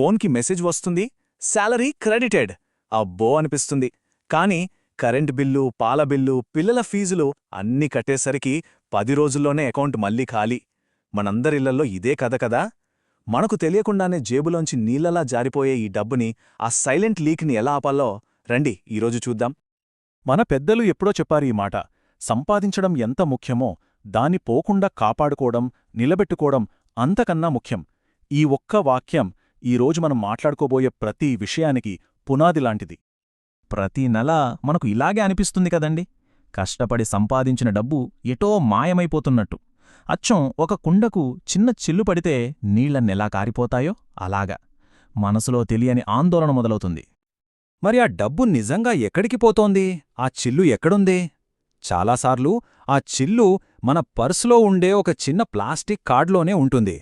ఫోన్కి మెసేజ్ వస్తుంది salary credited. అబ్బో అనిపిస్తుంది. కానీ కరెంట్ బిల్లు పాల బిల్లు పిల్లల ఫీజులు అన్నీ కట్టేసరికి పది రోజుల్లోనే అకౌంట్ మళ్ళీ ఖాళీ. మనందరిళ్ళల్లో ఇదే కథ కదా? మనకు తెలియకుండానే జేబులోంచి నీళ్ళలా జారిపోయే ఈ డబ్బుని ఆ సైలెంట్ లీక్ని ఎలా ఆపాలో రండి ఈరోజు చూద్దాం. మన పెద్దలు ఎప్పుడో చెప్పారు ఈ మాట. సంపాదించడం ఎంత ముఖ్యమో దాన్ని పోకుండా కాపాడుకోవడం నిలబెట్టుకోవడం అంతకన్నా ముఖ్యం. ఈ ఒక్క వాక్యం ఈరోజు మనం మాట్లాడుకోబోయే ప్రతి విషయానికి పునాదిలాంటిది ప్రతి నెల మనకు ఇలాగే అనిపిస్తుంది కదండి. కష్టపడి సంపాదించిన డబ్బు ఎటో మాయమైపోతున్నట్టు. అచ్చం ఒక కుండకు చిన్న చిల్లు పడితే నీళ్ళన్నెలా కారిపోతాయో అలాగా. మనసులో తెలియని ఆందోళన మొదలవుతుంది. మరి ఆ డబ్బు నిజంగా ఎక్కడికి పోతోంది? ఆ చిల్లు ఎక్కడుంది? చాలాసార్లు ఆ చిల్లు మన పర్సులో ఉండే ఒక చిన్న ప్లాస్టిక్ కార్డ్లోనే ఉంటుంది.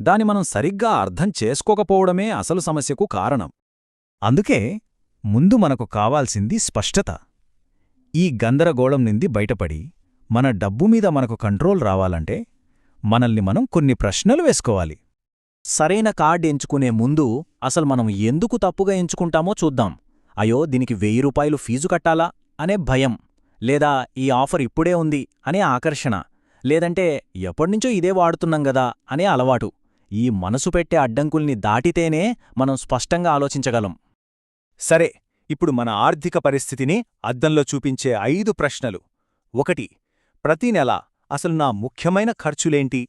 దాని మనం సరిగ్గా అర్థం చేసుకోకపోవడమే అసలు సమస్యకు కారణం. అందుకే ముందు మనకు కావాల్సింది స్పష్టత. ఈ గందరగోళం నింది బయటపడి మన డబ్బు మీద మనకు కంట్రోల్ రావాలంటే మనల్ని మనం కొన్ని ప్రశ్నలు వేసుకోవాలి. సరైన కార్డ్ ఎంచుకునే ముందు అసలు మనం ఎందుకు తప్పుగా ఎంచుకుంటామో చూద్దాం. అయ్యో దీనికి వెయ్యి రూపాయలు ఫీజు కట్టాలా? అనే భయం. లేదా ఈ ఆఫర్ ఇప్పుడే ఉంది అనే ఆకర్షణ. లేదంటే ఎప్పటినుంచో ఇదే వాడుతున్నాం గదా అనే అలవాటు. ఈ మనసు పెట్టే అడ్డంకుల్ని దాటితేనే మనం స్పష్టంగా ఆలోచించగలం. సరే ఇప్పుడు మన ఆర్థిక పరిస్థితిని అద్దంలో చూపించే ఐదు ప్రశ్నలు. ఒకటి ప్రతి నెల అసలు నా ముఖ్యమైన ఖర్చులేంటి?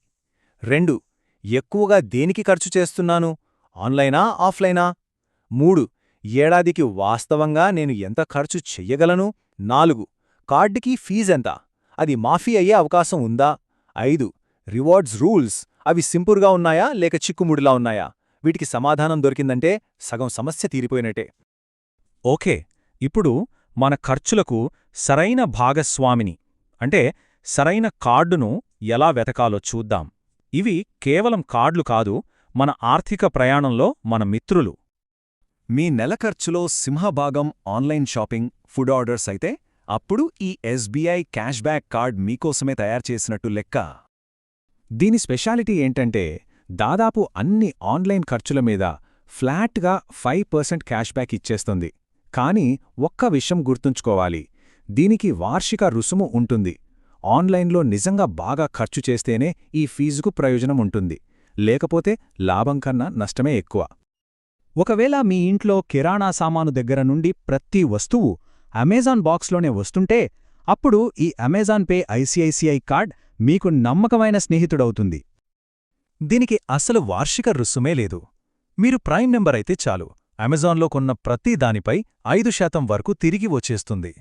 రెండు ఎక్కువగా దేనికి ఖర్చు చేస్తున్నాను? ఆన్లైనా ఆఫ్లైనా? మూడు ఏడాదికి వాస్తవంగా నేను ఎంత ఖర్చు చెయ్యగలను? నాలుగు కార్డుకి ఫీజెంత? అది మాఫీ అయ్యే అవకాశం ఉందా? ఐదు రివార్డ్స్ రూల్స్ అవి సింపుల్గా ఉన్నాయా? లేక చిక్కుముడిలా ఉన్నాయా? వీటికి సమాధానం దొరికిందంటే సగం సమస్య తీరిపోయినట్టే. ఓకే ఇప్పుడు మన ఖర్చులకు సరైన భాగస్వామిని అంటే సరైన కార్డును ఎలా వెతకాలో చూద్దాం. ఇవి కేవలం కార్డులు కాదు మన ఆర్థిక ప్రయాణంలో మన మిత్రులు. మీ నెల ఖర్చులో సింహభాగం ఆన్లైన్ షాపింగ్ ఫుడ్ ఆర్డర్స్ అయితే అప్పుడు ఈ ఎస్బీఐ క్యాష్బ్యాక్ కార్డ్ మీకోసమే తయారు చేసినట్టు లెక్క. దీని స్పెషాలిటీ ఏంటంటే దాదాపు అన్ని ఆన్లైన్ ఖర్చుల మీద ఫ్లాట్గా ఫైవ్ పర్సెంట్ క్యాష్బ్యాక్ ఇచ్చేస్తుంది. కానీ ఒక్క విషయం గుర్తుంచుకోవాలి దీనికి వార్షిక రుసుము ఉంటుంది. ఆన్లైన్లో నిజంగా బాగా ఖర్చు చేస్తేనే ఈ ఫీజుకు ప్రయోజనం ఉంటుంది. లేకపోతే లాభం కన్నా నష్టమే ఎక్కువ. ఒకవేళ మీ ఇంట్లో కిరాణా సామాను దగ్గర నుండి ప్రతి వస్తువు అమెజాన్ బాక్స్లోనే వస్తుంటే అప్పుడు ఈ అమెజాన్ పే ఐసిఐసిఐ కార్డ్ మీకు నమ్మకమైన స్నేహితుడవుతుంది. దీనికి అసలు వార్షిక రుసుమే లేదు. మీరు ప్రైమ్ నెంబర్ అయితే చాలు. అమెజాన్లో కొన్న ప్రతి దానిపై ఐదు శాతం వరకు తిరిగి వచ్చేస్తుంది.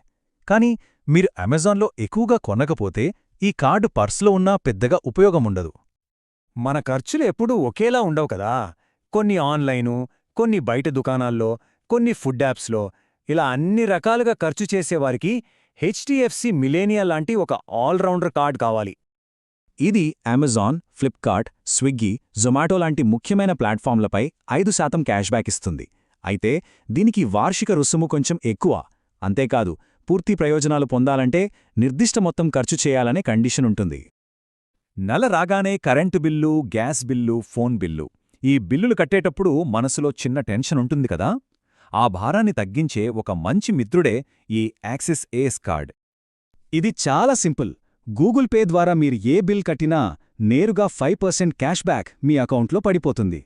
కానీ మీరు అమెజాన్లో ఎక్కువగా కొనకపోతే ఈ కార్డు పర్సులో ఉన్నా పెద్దగా ఉపయోగముండదు. మన ఖర్చులు ఎప్పుడూ ఒకేలా ఉండవు కదా. కొన్ని ఆన్లైను కొన్ని బయట దుకాణాల్లో కొన్ని ఫుడ్ యాప్స్లో ఇలా అన్ని రకాలుగా ఖర్చు చేసేవారికి హెచ్డిఎఫ్సి మిలేనియా లాంటి ఒక ఆల్రౌండర్ కార్డ్ కావాలి. ఇది అమెజాన్ ఫ్లిప్కార్ట్ స్విగ్గీ జొమాటో లాంటి ముఖ్యమైన ప్లాట్ఫామ్లపై ఐదు శాతం క్యాష్ బ్యాక్ ఇస్తుంది. అయితే దీనికి వార్షిక రుసుము కొంచెం ఎక్కువ. అంతేకాదు పూర్తి ప్రయోజనాలు పొందాలంటే నిర్దిష్ట మొత్తం ఖర్చు చేయాలనే కండిషన్ ఉంటుంది. నెల రాగానే current bill gas bill phone bill. ఈ బిల్లులు కట్టేటప్పుడు మనసులో చిన్న టెన్షన్ ఉంటుంది కదా? ఆ భారాన్ని తగ్గించే ఒక మంచి మిత్రుడే ఈ యాక్సిస్ ఏస్ కార్డ్. ఇది చాలా సింపుల్. గూగుల్ పే ద్వారా మీరు ఏ బిల్ కట్టినా నేరుగా ఫైవ్ పర్సెంట్ క్యాష్ బ్యాక్ మీ అకౌంట్లో పడిపోతుంది.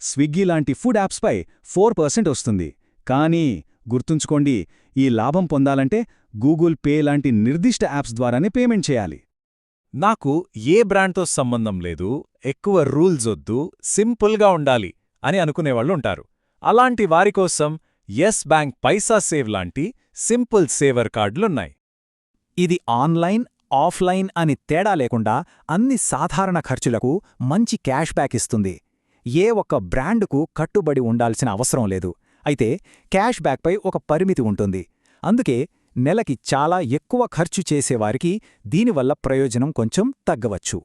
స్విగ్గీ లాంటి ఫుడ్ యాప్స్పై ఫోర్ పర్సెంట్ వస్తుంది. కానీ గుర్తుంచుకోండి ఈ లాభం పొందాలంటే గూగుల్ పే లాంటి నిర్దిష్ట యాప్స్ ద్వారానే పేమెంట్ చేయాలి. నాకు ఏ బ్రాండ్తో సంబంధం లేదు ఎక్కువ రూల్స్ వద్దు సింపుల్గా ఉండాలి అని అనుకునేవాళ్ళు ఉంటారు. అలాంటి వారికోసం ఎస్ బ్యాంక్ పైసా సేవ్ లాంటి సింపుల్ సేవర్ కార్డులున్నాయి. ఇది ఆన్లైన్ ఆఫ్లైన్ అని తేడా లేకుండా అన్ని సాధారణ ఖర్చులకు మంచి క్యాష్ బ్యాక్ ఇస్తుంది. ఏ ఒక్క బ్రాండుకు కట్టుబడి ఉండాల్సిన అవసరం లేదు. అయితే క్యాష్ బ్యాక్పై ఒక పరిమితి ఉంటుంది. అందుకే నెలకి చాలా ఎక్కువ ఖర్చు చేసేవారికి దీనివల్ల ప్రయోజనం కొంచెం తగ్గవచ్చు.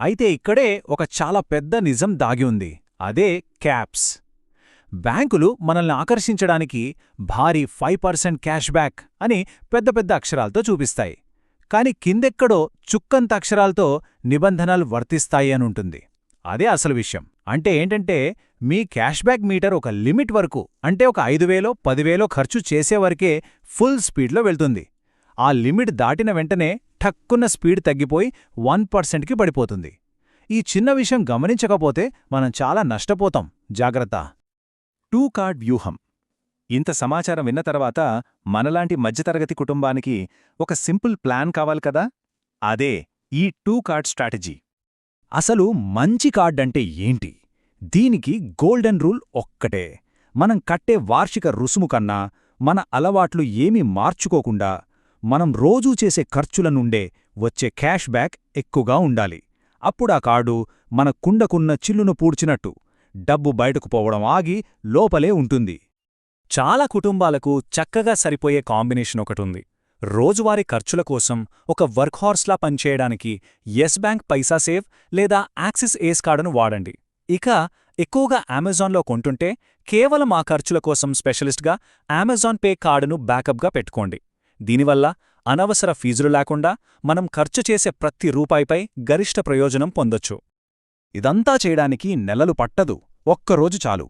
అయితే ఇక్కడే ఒక చాలా పెద్ద నిజం దాగి ఉంది. అదే క్యాప్స్. బ్యాంకులు మనల్ని ఆకర్షించడానికి భారీ ఫైవ్ పర్సెంట్ క్యాష్ బ్యాక్ అని పెద్ద పెద్ద అక్షరాలతో చూపిస్తాయి. కాని కిందెక్కడో చుక్కంత అక్షరాలతో నిబంధనలు వర్తిస్తాయి అనుంటుంది అదే అసలు విషయం. అంటే ఏంటంటే మీ క్యాష్బ్యాక్ మీటర్ ఒక లిమిట్ వరకు అంటే ఒక ఐదు వేలో పదివేలో ఖర్చు చేసేవరకే ఫుల్ స్పీడ్లో వెళ్తుంది. ఆ లిమిట్ దాటిన వెంటనే ఠక్కున్న స్పీడ్ తగ్గిపోయి వన్ పర్సెంట్కి పడిపోతుంది. ఈ చిన్న విషయం గమనించకపోతే మనం చాలా నష్టపోతాం. జాగ్రత్త. టూ కార్డ్ వ్యూహం. ఇంత సమాచారం విన్న తర్వాత మనలాంటి మధ్యతరగతి కుటుంబానికి ఒక సింపుల్ ప్లాన్ కావాలి కదా? అదే ఈ టూ కార్డ్ స్ట్రాటజీ. అసలు మంచి కార్డంటే ఏంటి? దీనికి గోల్డెన్ రూల్ ఒక్కటే. మనం కట్టే వార్షిక రుసుము కన్నా మన అలవాట్లు ఏమీ మార్చుకోకుండా మనం రోజూ చేసే ఖర్చుల నుండే వచ్చే క్యాష్ బ్యాక్ ఎక్కువగా ఉండాలి. అప్పుడా కార్డు మన కుండకున్న చిల్లును పూడ్చినట్టు డబ్బు బయటకు పోవడం ఆగి లోపలే ఉంటుంది. చాలా కుటుంబాలకు చక్కగా సరిపోయే కాంబినేషన్ ఒకటుంది. రోజువారీ ఖర్చుల కోసం ఒక వర్క్ హార్స్లా పనిచేయడానికి ఎస్ బ్యాంక్ పైసా సేవ్ లేదా యాక్సిస్ ఏస్ కార్డును వాడండి. ఇక ఎక్కువగా అమెజాన్లో కొంటుంటే కేవలం ఆ ఖర్చుల కోసం స్పెషలిస్ట్గా అమెజాన్ పే కార్డును బ్యాకప్గా పెట్టుకోండి. దీనివల్ల అనవసర ఫీజులు లేకుండా మనం ఖర్చు చేసే ప్రతి రూపాయిపై గరిష్ట ప్రయోజనం పొందొచ్చు. ఇదంతా చేయడానికి నెలలు పట్టదు. ఒక్కరోజు చాలు.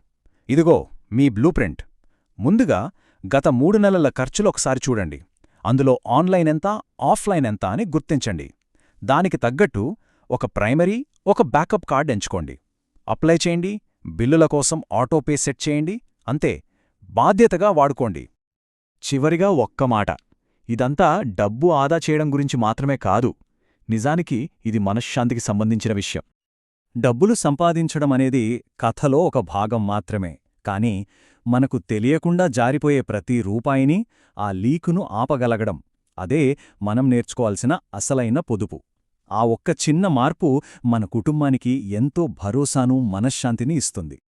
ఇదిగో మీ బ్లూ ప్రింట్. ముందుగా గత మూడు నెలల ఖర్చులు ఒకసారి చూడండి. అందులో ఆన్లైన్ ఎంత ఆఫ్లైన్ ఎంత అని గుర్తించండి. దానికి తగ్గట్టు ఒక ప్రైమరీ ఒక బ్యాకప్ కార్డ్ ఎంచుకోండి. అప్లై చేయండి బిల్లుల కోసం ఆటోపే సెట్ చేయండి అంతే. బాధ్యతగా వాడుకోండి. చివరిగా ఒక్క మాట. ఇదంతా డబ్బు ఆదా చేయడం గురించి మాత్రమే కాదు. నిజానికి ఇది మనశ్శాంతికి సంబంధించిన విషయం. డబ్బులు సంపాదించడం అనేది కథలో ఒక భాగం మాత్రమే. కాని మనకు తెలియకుండా జారిపోయే ప్రతి రూపాయిని ఆ లీకును ఆపగలగడం. అదే మనం నేర్చుకోవాల్సిన అసలైన పొదుపు. ఆ ఒక్క చిన్న మార్పు మన కుటుంబానికి ఎంతో భరోసాను మనశ్శాంతిని ఇస్తుంది.